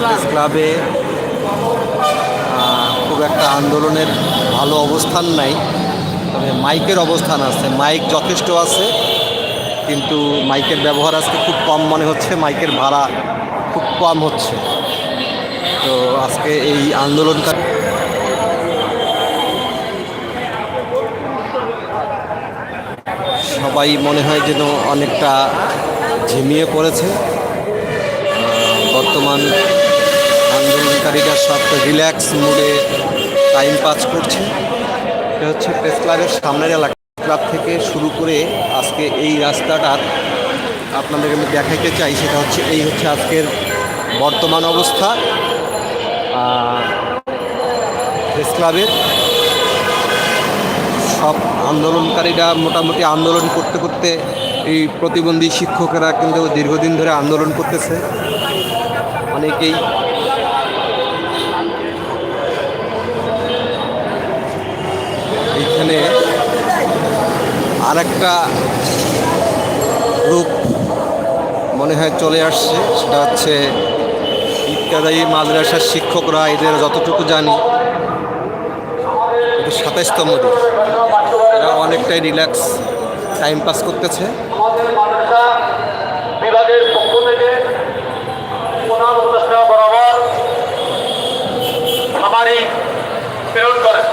Press ক্লাবে খুব একটা আন্দোলনের ভালো অবস্থান নাই, তবে মাইকের অবস্থান আছে। মাইক যথেষ্ট আছে, কিন্তু মাইকের ব্যবহার আজকে খুব কম মনে হচ্ছে, মাইকের ভাড়া খুব কম হচ্ছে। তো আজকে এই আন্দোলনকারী সবাই মনে হয় যেন অনেকটা ঝিমিয়ে পড়েছে। বর্তমান আন্দোলনকারীরা সব রিল্যাক্স মুডে টাইম পাস করছে। এটা হচ্ছে প্রেস ক্লাবের সামনের এলাকা। ক্লাব থেকে শুরু করে আজকে এই রাস্তাটা আপনাদেরকে আমি দেখাইতে চাই, সেটা হচ্ছে এই হচ্ছে আজকের বর্তমান অবস্থা। প্রেস ক্লাবের সব আন্দোলনকারীরা মোটামুটি আন্দোলন করতে করতে এই প্রতিবন্ধী শিক্ষকেরা কিন্তু দীর্ঘদিন ধরে আন্দোলন করতেছে। অনেকেই এখানে আর একটা গ্রুপ মনে হয় চলে আসছে, সেটা হচ্ছে ইত্যাদি মাদ্রাসার শিক্ষকরা এদের যতটুকু জানি সাতাইশতম দিন। এরা অনেকটাই রিল্যাক্স, টাইম পাস করতেছে। বিভাগের করেন